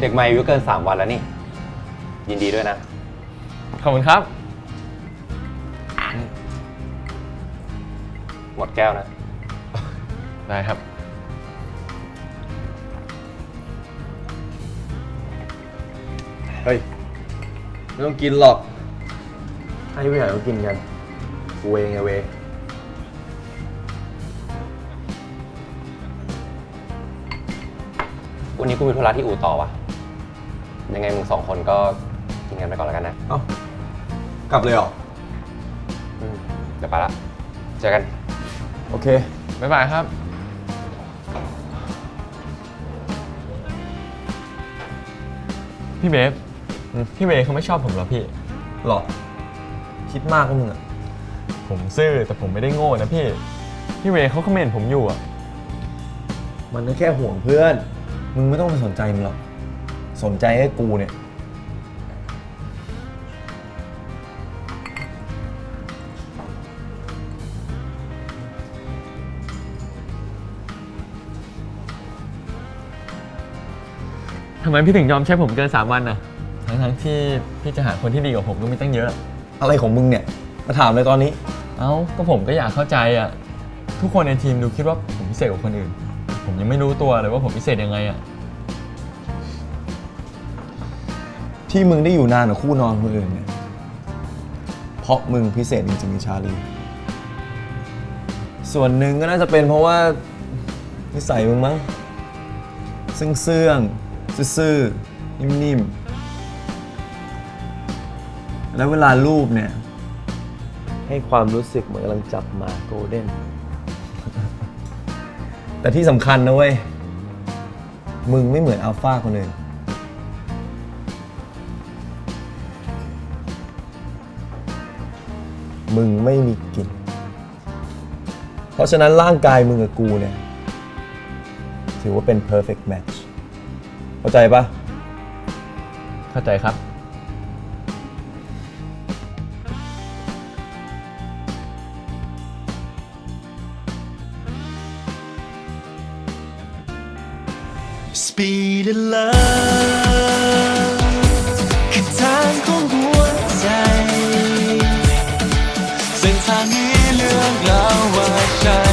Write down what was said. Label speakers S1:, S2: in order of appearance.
S1: เด็กใหม่อายุเกิน 3 วันแล้วนี่ ยินดีด้วยนะ
S2: ขอบคุณครับ
S1: หมดแก้วนะ
S2: ได้ครับ
S3: เฮ้ย ไม่ต้องกินหรอก ให้ผู้ใหญ่เขากินกันกูเองไงเวย
S1: วันนี้กูมีธุระที่อู่ต่อวะ ยังไงมึงสองคนก็กินกันไปก่อนแล้วกันนะ
S3: เอ้ากลับเลยเหรอ
S1: อืมเดี๋ยวไปละเจอกัน
S3: โอเค
S2: บ๊ายบายครับ พี่เบฟพี่เบฟเขาไม่ชอบผมเหรอพี่
S3: หรอ คิดมากก็มึงอะ
S2: ผมซื่อแต่ผมไม่ได้โง่นะพี่ พี่เวย์เขาคอมเมนต์ผมอยู่อะ
S3: มันก็แค่ห่วงเพื่อน มึงไม่ต้องไปสนใจมันหรอก สนใจให้กูเนี่ย
S2: ทำไมพี่ถึงยอมใช้ผมเกิน 3 วันน่ะ ทั้งทั้งๆที่พี่จะหาคนที่ดีกว่าผมก็มีตั้งเยอะ
S3: อะไรของมึงเนี่ย มาถามเลยตอนนี้
S2: เอ้า ก็ผมก็อยากเข้าใจอะ ทุกคนในทีมดูคิดว่าผมพิเศษกว่าคนอื่น ผมยังไม่รู้ตัวเลยว่าผมพิเศษยังไงอะ
S3: ที่มึงได้อยู่นานกับคู่นอนคนอื่นเนี่ย เพราะมึงพิเศษจริงๆในชาลี ส่วนหนึ่งก็น่าจะเป็นเพราะว่านิสัยมึงมั้งซึ่งเสื่องๆซื่อๆนิ่มๆ แล้วเวลารูปเนี่ย ให้ความรู้สึกเหมือนกำลังจับหมาโกลเด้น แต่ที่สำคัญนะเว้ย มึงไม่เหมือนอัลฟาคนอื่น มึงไม่มีกลิ่นเพราะฉะนั้นร่างกายมึงกับกูเนี่ย ถือว่าเป็น perfect match เข้าใจปะ
S2: เข้าใจครับ
S4: Speed of love เลือกแล้วว่าใช่